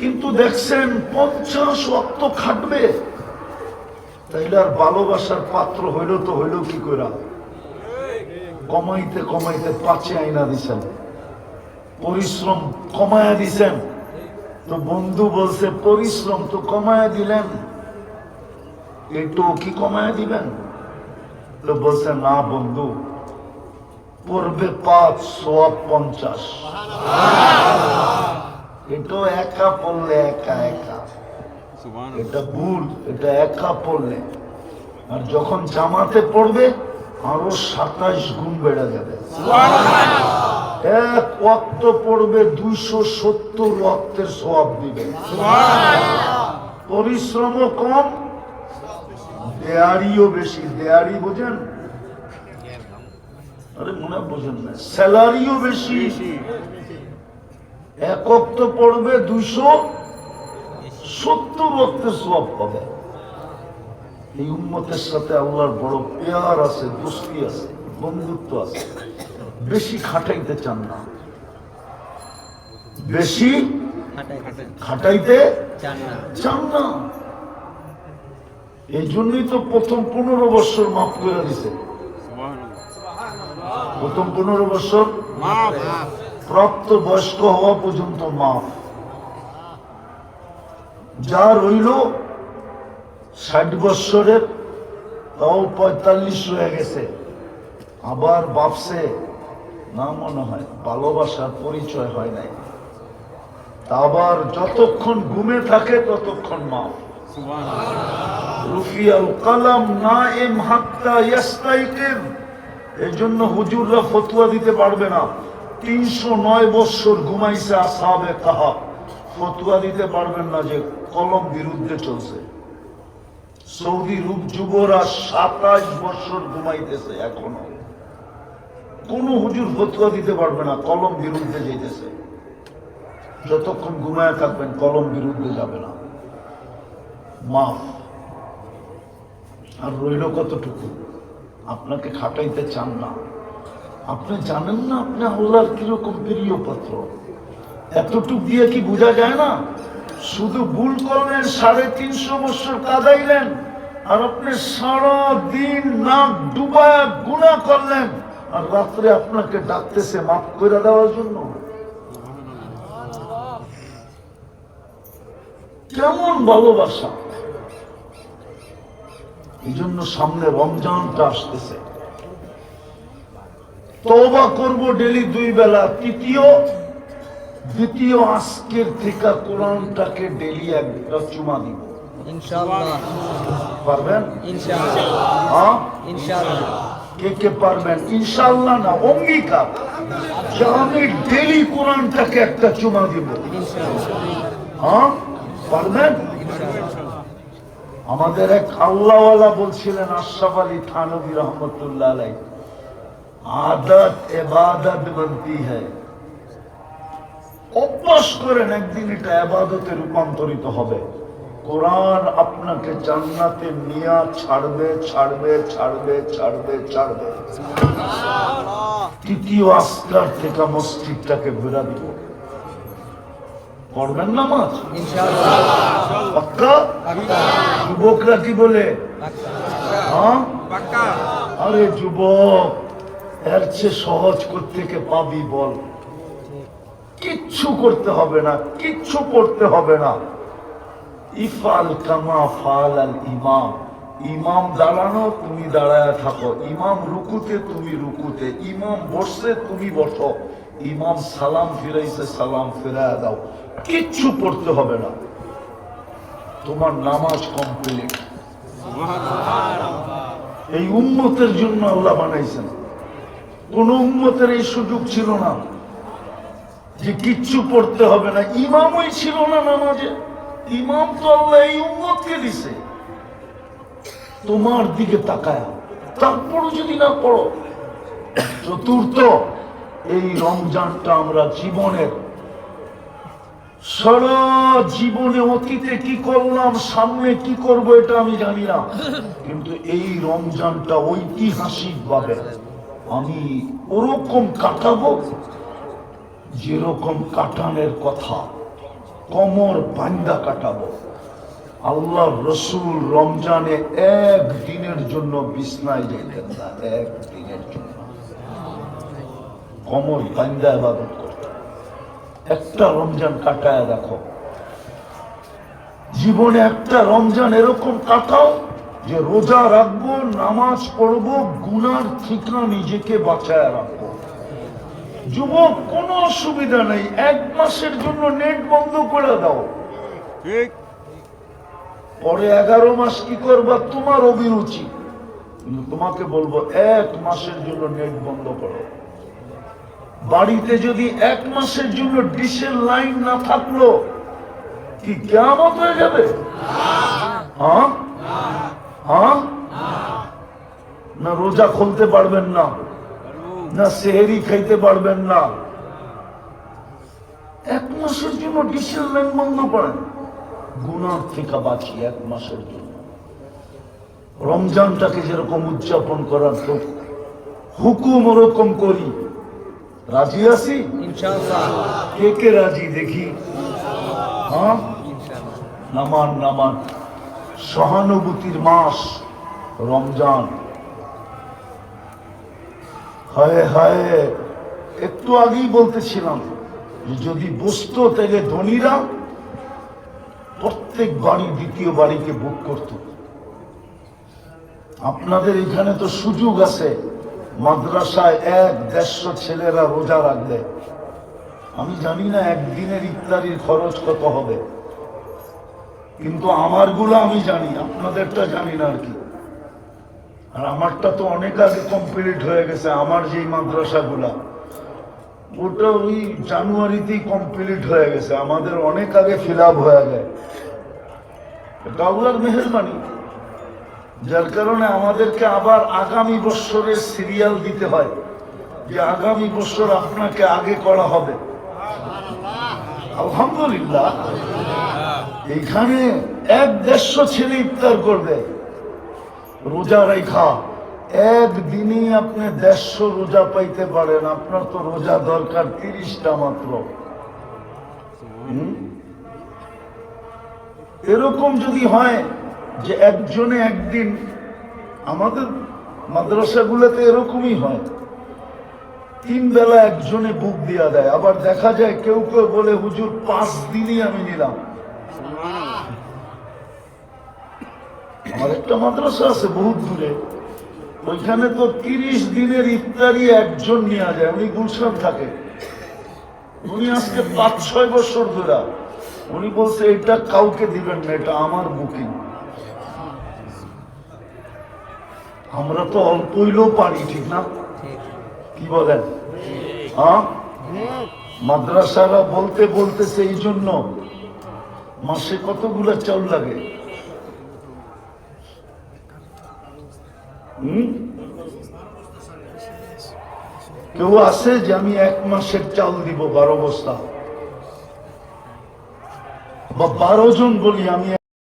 কিন্তু দেখছেন পঞ্চাশ অক্ত খাটবে। তাইলে আর ভালোবাসার পাত্র হইল তো হইল কি কইরা? কমাইতে কমাইতে পাঁচে আইনা দিছেন। পরিশ্রম কমায়া দিছেন। তো বন্ধু বলছে, পরিশ্রম তো কমায়া দিলেন। একটু কি কমায়া দিবেন? তো বলছে, না বন্ধু, পড়বে পাঁচ সোয়া পঞ্চাশ। এটাও একা পড়লে একা একা। এটা ভুল এটা একা পড়লে। আর যখন জামাতে পড়বে আরও সাতাইশ গুণ বেড়ে যাবে। এক ওয়াক্ত পড়বে দুইশো সত্তর ওয়াক্তের সব দিবে। পরিশ্রমও কম দেয়ারিও বেশি। দেয়ারি বোঝেন? আরে মনে বোঝেন না। স্যালারিও বেশি। এক অক্ত পড়বে দুইশো সত্তর অক্তের সব পাবে এই উম্মতের সাথে আল্লাহর বড় পেয়ার আছে দোস্তি আছে বন্ধুত্ব আছে। বেশি খাটাইতে চান না। বেশি খাটাইতে চান না। এই জন্যই তো প্রথম পনেরো বছর মাফ করে দিছে। প্রথম পনেরো বছর প্রাপ্ত বয়স্ক হওয়া পর্যন্ত মাফ। যা রইল ষাট বৎসরের তাও পঁয়তাল্লিশ হয়ে গেছে। আবার বাপসে না মনে হয় ভালোবাসার পরিচয় হয় নাই। তা আবার যতক্ষণ ঘুমে থাকে ততক্ষণ মাফ। রুফিয়াল কালাম না এম ইয়াস্তাইকিন এই জন্য হুজুররা ফতুয়া দিতে পারবে না। তিনশো নয় বৎসর ঘুমাইছে আসাবে কাহা ফতুয়া দিতে পারবেন না যে কলম বিরুদ্ধে চলছে। সৌদি রূপ যুবরা সাতাশ বছর ঘুমাইতেছে এখনও। কোন হুজুর ফতুয়া দিতে পারবে না, কলম বিরুদ্ধে যেতেছে যতক্ষণ ঘুমায় থাকবেন, কলম বিরুদ্ধে যাবে না। মাফ। আর রইল কতটুকু? আপনাকে খাটাইতে চান না। আপনি জানেন না আপনি আল্লাহর কীরকম প্রিয় পাত্র? এতটুক দিয়ে কি বোঝা যায় না? শুধু ভুল করলেন সাড়ে তিনশো বছর কাদাইলেন আর আপনি সারা দিন নাক ডুবায় গুণা করলেন, আর রাত্রে আপনাকে ডাকতেছে, মাফ করে দেওয়ার জন্য। কেমন ভালোবাসা? এই জন্য সামনে রমজানটা আসতেছে। তবা করব ডেলি দুই বেলা। তৃতীয় দ্বিতীয় আজকের থেকে কোরআনটাকে ডেলি একটা চুমা দিব। পারবেন? কে কে পারবেন? ইনশাল্লাহ না অঙ্গীকার। যে আমি ডেলি কোরআনটাকে একটা চুমা দিব। হ্যাঁ পারবেন? আমাদের এক আল্লাহওয়ালা বলছিলেন আশরাফ আলী থানবী রহমতুল্লাহ আলাই আদত এবাদত বনতি হ্যায়। অভ্যাস করেন একদিন এটা আবাদতে রূপান্তরিত হবে। কোরআন আপনাকে জান্নাতে নিয়া ছাড়বে ছাড়বে ছাড়বে ছাড়বে ছাড়বে। তৃতীয় আস্কার থেকে মসজিদটাকে ঘুরা দিব। পড়বেন নামাজ? যুবকরা কি বলে? হ্যাঁ? আরে যুবক এর চেয়ে সহজ থেকে পাবি বল? কিচ্ছু করতে হবে না, কিচ্ছু করতে হবে না। ইফাল কামা ফাল আল ইমাম। ইমাম দাঁড়ানো, তুমি দাঁড়ায় থাকো। ইমাম রুকুতে, তুমি রুকুতে। ইমাম বসছে, তুমি বসো। ইমাম সালাম ফিরাইছে, সালাম ফিরায় দাও। কিচ্ছু পড়তে হবে না। তোমার নামাজ কমপ্লিট এই উম্মতের জন্য আল্লাহ বানাইছেন। কোন উম্মতের এই সুযোগ ছিল না যে কিচ্ছু পড়তে হবে না। ইমামই ছিল না নামাজে। ইমাম তো আল্লাহ এই উম্মতকে দিছে। তোমার দিকে তাকায়। তারপরও যদি না পড়ো, চতুর্থ, এই রমজানটা আমরা জীবনের সারা জীবনে অতীতে কি করলাম, সামনে কি করব এটা আমি জানি না। কিন্তু এই রমজানটা ঐতিহাসিক ভাবে আমি ওরকম কাটাবো যেরকম কাটানের কথা, কমর বান্দা কাটাবো। আল্লাহ রসুল রমজানে এক দিনের জন্য বিছনায় যেতেন না, এক দিনের জন্য। কমর বান্দা ইবাদত একটা রমজান কাটায় দেখো। জীবনে একটা রমজান এরকম কাটাও যে রোজা রাখব নামাজ পড়ব গুনার ঠিকনা নিজেকে বাঁচায় রাখব। যুবক কোনো অসুবিধা নেই এক মাসের জন্য নেট বন্ধ করে দাও। ঠিক। পরে এগারো মাস কি করবা? তোমার অভিরুচি। কিন্তু তোমাকে বলব এক মাসের জন্য নেট বন্ধ করো। বাড়িতে যদি এক মাসের জন্য ডিশের লাইন না থাকল কি কেমন হয়ে যাবে? হ্যাঁ? হ্যাঁ? না রোজা খুলতে পারবেন না। না সেহেরি খাইতে পারবেন না। এক মাসের জন্য ডিশের লাইন বন্ধ করেন? গুনার থেকে বাঁচি এক মাসের জন্য। রমজানটাকে যেরকম উদযাপন করার তো হুকুম ওরকম করি। রাজি আছি? কে কে রাজি দেখি? হ্যাঁ? নামান নামান। সহানুভূতির মাস রমজান। হায় হায়, একটু আগেই বলতেছিলাম যদি বসতো থেকে ধনীরা প্রত্যেক বাড়ি দ্বিতীয় বাড়িকে বুক করত। আপনাদের এখানে তো সুযোগ আছে, মাদ্রাসায় এক, দেড়শো ছেলেরা রোজা রাখবে। আমি জানি না একদিনের ইফতারির খরচ কত হবে। কিন্তু আমারগুলো আমি জানি, আপনাদেরটা জানি না আর কি। আর আমারটা তো অনেক আগে কমপ্লিট হয়ে গেছে, আমার যেই মাদ্রাসাগুলা। ওটা ওই জানুয়ারিতেই কমপ্লিট হয়ে গেছে, আমাদের অনেক আগে ফিল আপ হয়ে যায়। আল্লাহর মেহরবানি, যার কারণে আমাদেরকে আবার আগামী বছরের সিরিয়াল দিতে হয়, যে আগামী বছর আপনাকে আগে করা হবে। আলহামদুলিল্লাহ। এইখানে এক দেড়শো ছেলে ইফতার করবে। রোজা রেখা একদিনই আপনি দেড়শো রোজা পাইতে পারেন। আপনার তো রোজা দরকার তিরিশটা মাত্র? এরকম যদি হয় যে একজনে একদিন, আমাদের মাদ্রাসাগুলোতে এরকমই হয়। তিন বেলা একজনে বুক দিয়া দেয়। আবার দেখা যায় কেউ কেউ বলে, হুজুর, পাঁচ দিনই আমি নিলাম। আমার একটা মাদ্রাসা আছে বহুত দূরে। ওইখানে তো তিরিশ দিনের ইফতারি একজন যায়, উনি গুলশান থাকে। উনি আজকে পাঁচ, ছয় বছর ধরে। উনি বলছে, এটা কাউকে দিবেন না, এটা আমার বুকিং। আমরা তো অল্পইলেও পারি ঠিক না? কি বলেন? হ্যাঁ? মাদ্রাসারা বলতে বলতেছে এই জন্য মাসে কতগুলো চাউল লাগে? কেউ আছে যে আমি এক মাসের চাউল দিব বারো বস্তা? বা বারো জন বলি, আমি